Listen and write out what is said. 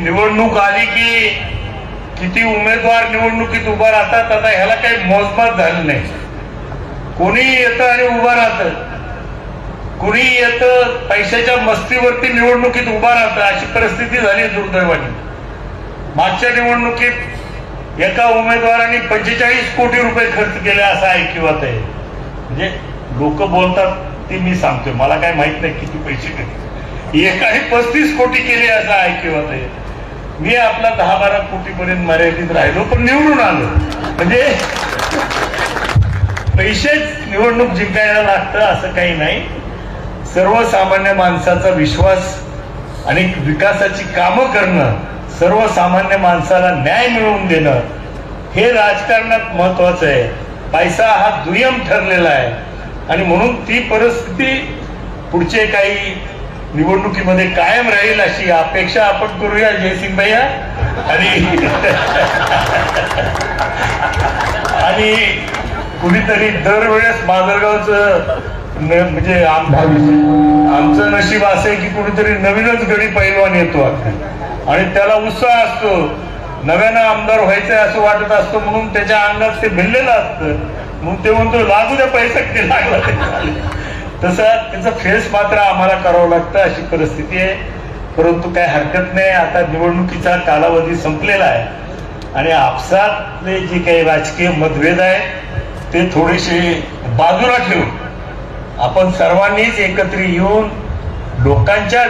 निवडणूक आली की किती उमेदवार निवडणुकीत उभा राहतात आता ह्याला काही मोजमात झालं नाही. कोणी येतं आणि उभं राहतं. कुणी येतं पैशाच्या मस्तीवरती निवडणुकीत उभा राहतं. अशी परिस्थिती झाली आहे दुर्दैवाने. मागच्या निवडणुकीत एका उमेदवाराने पंचेचाळीस कोटी रुपये खर्च केले असं ऐकिवात आहे. म्हणजे लोक बोलतात ते मी सांगतोय. मला काय माहीत नाही किती पैसे एकाही एकाने पस्तीस कोटी केले असं ऐकिवात आहे. मी आपला दहा बारा कोटीपर्यंत मर्यादित राहिलो पण निवडून आलो. म्हणजे पैसेच निवडणूक जिंकायला लागतं असं काही नाही. सर्वसामान्य माणसाचा विश्वास आणि विकासाची कामं करणं सर्वसामान्य माणसाला न्याय मिळवून देणं हे राजकारणात महत्वाचं आहे. पैसा हा दुय्यम ठरलेला आहे. आणि म्हणून ती परिस्थिती पुढचे काही निवडणुकीमध्ये कायम राहील अशी अपेक्षा आपण करूया जयसिंग भैया आणि आणि कुणीतरी दरवेळेस माजलगावचं म्हणजे आमचं नशीब असं आहे की कुणीतरी नवीनच गडी पैलवान येतो आणि त्याला उत्साह असतो. नव्यानं आमदार व्हायचंय असं वाटत असतं म्हणून त्याच्या अंगात ते भिनलेलं असतं. म्हणून ते म्हणतो लागू द्या पैसा लागला ते तसं त्याचं फेस मात्र आम्हाला करावं लागतं अशी परिस्थिती आहे. परंतु काही हरकत नाही. आता निवडणुकीचा कालावधी संपलेला आहे. आणि आपसातले जे काही राजकीय मतभेद आहे ते थोडेसे बाजूला ठेवून आपण सर्वांनीच एकत्र येऊन लोकांच्या